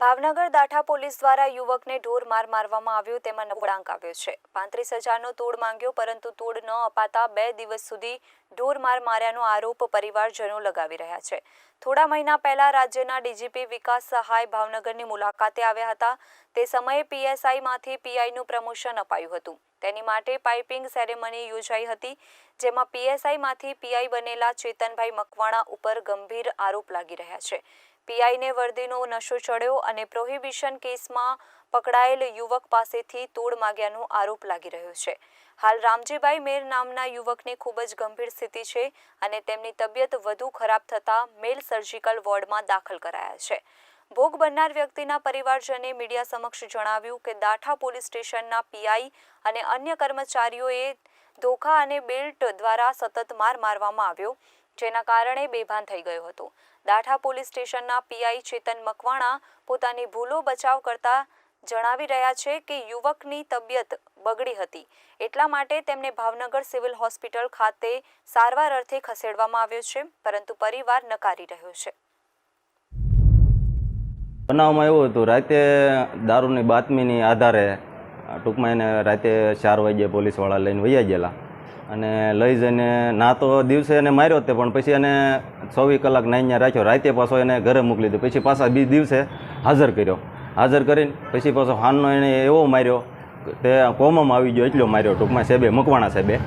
Bhavnagar Datha police દ્વારા યુવકને ઢોર માર મારવામાં આવ્યો તેમાં નવડાંક આવ્યો છે. પાંત્રીસ હજારનો તોડ માંગ્યો, પરંતુ તોડ ન અપાતા બે દિવસ સુધી ઢોર માર માર્યાનો આરોપ પરિવારજનો લગાવી રહ્યા છે. થોડા મહિના પહેલા રાજ્યના ડીજીપી વિકાસ સહાય ભાવનગરની મુલાકાતે આવ્યા હતા. તે સમયે પીએસઆઈમાંથી પીઆઈનું પ્રમોશન અપાયું હતું. તેની માટે પાઇપિંગ સેરેમની યોજાઈ હતી, જેમાં પીએસઆઈમાંથી પીઆઈ બનેલા ચેતનભાઈ મકવાણા ઉપર ગંભીર આરોપ લાગી રહ્યા છે. પીઆઈને વર્દીનો નશો ચડ્યો અને પ્રોહિબિશન કેસમાં પકડાયેલ યુવક પાસેથી તોડ માગ્યાનો આરોપ લાગી રહ્યો છે. હાલ રામજીભાઈ મેર નામના યુવકની ખૂબ જ ગંભીર સ્થિતિ છે અને તેમની તબિયત વધુ ખરાબ થતાં મેલ સર્જિકલ વોર્ડમાં દાખલ કરાયા છે. ભોગ બનનાર વ્યક્તિના પરિવારજને મીડિયા સમક્ષ જણાવ્યું કે દાઠા પોલીસ સ્ટેશનના પીઆઈ અને અન્ય કર્મચારીઓએ ધોખા અને બેલ્ટ દ્વારા સતત માર મારવામાં આવ્યો. જેના કારણે બેભાન થઈ ગયો હતો. દાઠા પોલીસ સ્ટેશનના પીઆઈ ચેતન મકવાણા પોતાની ભૂલો બચાવ કરતા જણાવી રહ્યા છે કે યુવકની તબિયત બગડી હતી. એટલા માટે તેમને ભાવનગર સિવિલ હોસ્પિટલ ખાતે સારવાર અર્થે ખસેડવામાં આવ્યો છે, પરંતુ પરિવાર નકારી રહ્યો છે. બનાવમાં એવું હતું, રાતે દારૂની બાતમીની આધારે ટૂંકમાં એને રાતે ચાર વાગ્યે પોલીસવાળા લઈને વૈયા ગયેલા. અને લઈ જઈને ના તો દિવસે એને માર્યો તે, પણ પછી એને ચોવીસ કલાક નાઈને રાખ્યો. રાતે પાછો એને ઘરે મોકલી દીધો. પછી પાછા બી દિવસે હાજર કર્યો. હાજર કરીને પછી પાછો હાનનો એને એવો માર્યો તે કોમામાં આવી ગયો, એટલો માર્યો ટૂંકમાં સાહેબે, મકવાણા સાહેબે.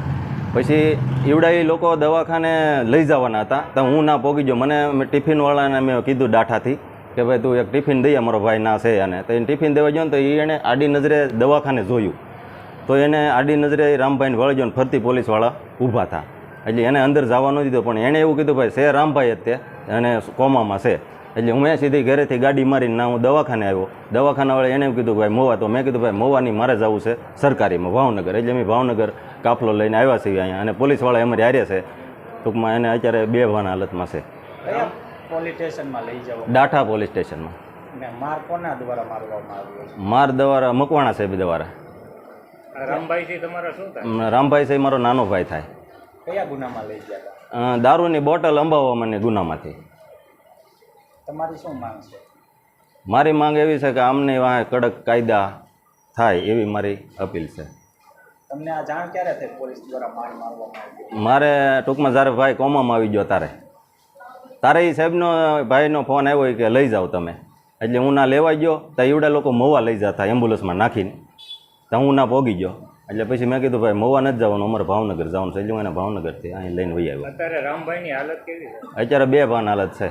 પછી ઈવડા એ લોકો દવાખાને લઈ જવાના હતા. તો હું ના પોગી ગયો. મને મેં ટિફિનવાળાને મેં કીધું ડાઠાથી કે ભાઈ તું એક ટિફિન દઈએ મારો ભાઈ ના છે અને તો એને ટિફિન દેવા ગયો ને તો એણે આડી નજરે દવાખાને જોયું. તો એને આડી નજરે રામભાઈને વળજો ને ફરતી પોલીસવાળા ઊભા હતા એટલે એને અંદર જવા ન દીધો પણ એણે એવું કીધું ભાઈ છે રામભાઈ જ તે અને કોમામાં છે. એટલે હું એ સીધી ઘરેથી ગાડી મારીને ના હું દવાખાને આવ્યો. દવાખાનાવાળા એણે એવું કીધું ભાઈ મોવા તો. મેં કીધું ભાઈ મોવાની મારે જવું છે સરકારીમાં ભાવનગર. એટલે મેં ભાવનગર કાફલો લઈને આવ્યા છીએ અહીંયા અને પોલીસવાળા અમારી હારે છે. ટૂંકમાં એને અત્યારે બે ભાન હાલતમાં છે. પોલીસ સ્ટેશનમાં લઈ જાવ? ડાઠા પોલીસ સ્ટેશનમાં. માર કોના દ્વારા મારવામાં આવ્યો છે? માર દ્વારા મકવાણા સાહેબ દ્વારા. રામભાઈ તમારા શું થાય? રામભાઈ સાહેબ મારો નાનો ભાઈ થાય. કયા ગુનામાં લઈ ગયા હતા? દારૂની બોટલ અંબાવવા મને ગુનામાંથી. તમારી શું માંગ છે? મારી માંગ એવી છે કે આમને વાંહે કડક કાયદા થાય એવી મારી અપીલ છે. તમને આ જાણ ક્યારે થઈ પોલીસ દ્વારા માર મારવામાં આવી મારે ટૂંકમાં જ્યારે ભાઈ કોમામાં આવી ગયો તારે તારે એ સાહેબનો ભાઈનો ફોન આવ્યો કે લઈ જાઓ તમે. એટલે હું ના લેવા ગયો તો એવડા લોકો મોવા લઈ જતા એમ્બ્યુલન્સમાં નાખીને. તો હું ના પોગી ગયો. એટલે પછી મેં કીધું ભાઈ મોવા નથી જવાનું અમારે ભાવનગર જવાનું છે. એટલે હું એને ભાવનગરથી અહીં લઈને વહી આવ્યો. અત્યારે રામભાઈની હાલત કેવી અત્યારે બે ભાન હાલત છે.